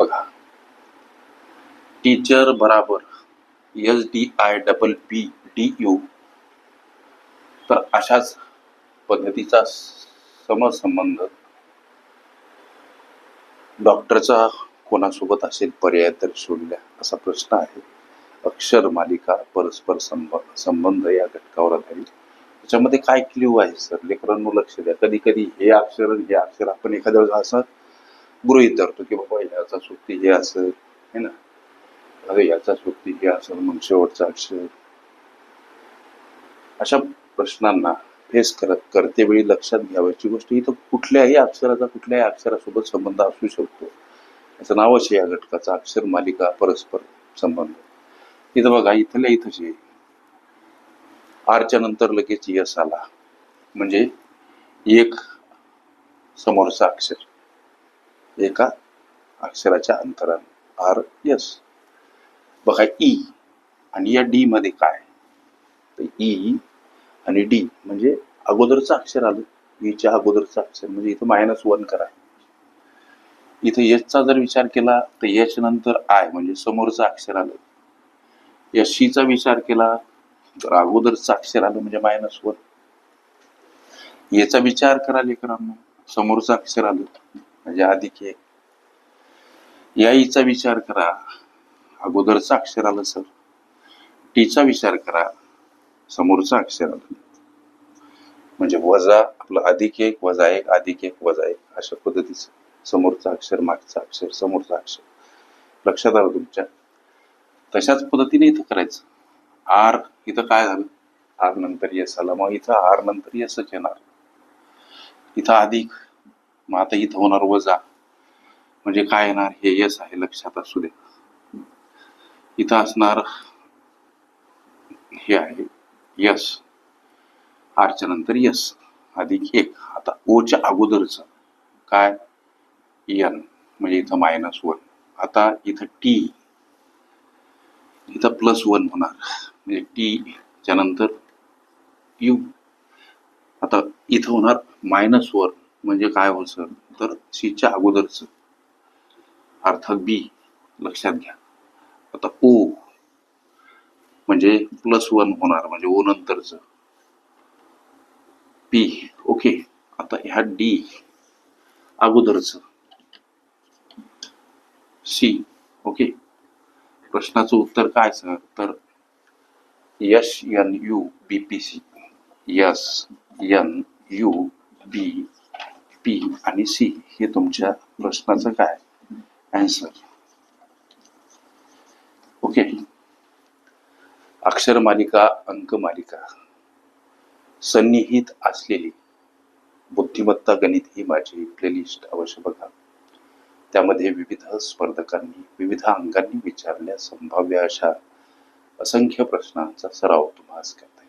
बघा. टीचर बराबर S D I double B D U तर अशाच पद्धतीचा समसंबंध डॉक्टरचा कोणासोबत असेल पर्याय तर सोडल्या असा प्रश्न आहे. अक्षर मालिका परस्पर संबंध संबंध या घटकावर आधारित. त्याच्यामध्ये काय क्ल्यू आहे सर लेकरांनो लक्ष द्या. कधी कधी हे अक्षर हे अक्षर आपण एखाद्या वेळेस असं गृहित धरतो की बाबा याचा सुट्टी हे असेल है ना? अरे याचा सुट्टी हे असं मग शेवटचा अक्षर. अशा प्रश्नांना फेस करत करते वेळी लक्षात घ्यावयाची गोष्ट इथं कुठल्याही अक्षराचा कुठल्याही अक्षरासोबत संबंध असू शकतो. याचं नावच आहे या घटकाचा अक्षर मालिका परस्पर संबंध. इथं बघा इथल्या इथंच आहे आरच्या नंतर लगेच यस आला. म्हणजे एक समोरचा अक्षर. एका अक्षराच्या अंतराने आर यस बघा ई आणि या डी मध्ये काय? तर ई आणि डी म्हणजे अगोदरचं अक्षर आलं. E ईच्या अगोदरचं अक्षर. म्हणजे इथं मायनस वन करा. इथं यशचा जर विचार केला तर यश नंतर आय म्हणजे समोरचं अक्षर आलं. यशीचा विचार केला तर अगोदरचं अक्षर आलं म्हणजे मायनस वन याचा विचार करा लेकरांना. समोरचं अक्षर आलं. म्हणजे अधिक एक. याईचा विचार करा. अगोदरचं अक्षर आलं सर. टीचा विचार करा. समोरचा अक्षर आलं म्हणजे वजा आपलं अधिक एक वजा एक अधिक एक वजा एक. अशा पद्धतीचं. समोरचा अक्षर मागचा अक्षर समोरचा अक्षर. लक्षात आलं तुमच्या? तशाच पद्धतीने इथं करायचं. आर इथं काय झालं? आर नंतर यस आला. मग इथं आर नंतर यसच येणार. इथं अधिक मग आता इथं होणार वजा. म्हणजे काय येणार? हे यस आहे लक्षात असू दे. इथं असणार हे आहे यस आरच्या नंतर यस अधिक एक. आता ओच्या अगोदरच काय? यन म्हणजे इथं मायनस वन आता इथं टी इथं प्लस वन होणार. म्हणजे टी च्या नंतर यू आता इथं होणार मायनस वन म्हणजे काय हो सर तर सीच्या अगोदरचं. अर्थात बी लक्षात घ्या. आता ओ म्हणजे प्लस वन होणार म्हणजे ओ नंतरचं. पी ओके आता ह्या डी अगोदरचं. सी ओके प्रश्नाचं उत्तर काय सर? तर yes N U B P C yes N U B P आणि सी हे तुमच्या प्रश्नाचं काय? आन्सर ओके अक्षर मालिका अंक मालिका. सन्निहित असलेली बुद्धिमत्ता गणित ही माझी प्लेलिस्ट अवश्य बघा. त्यामध्ये विविध स्पर्धकांनी विविध अंगांनी विचारल्या संभाव्य अशा असंख्य प्रश्नांचा सराव तुम्हाला करता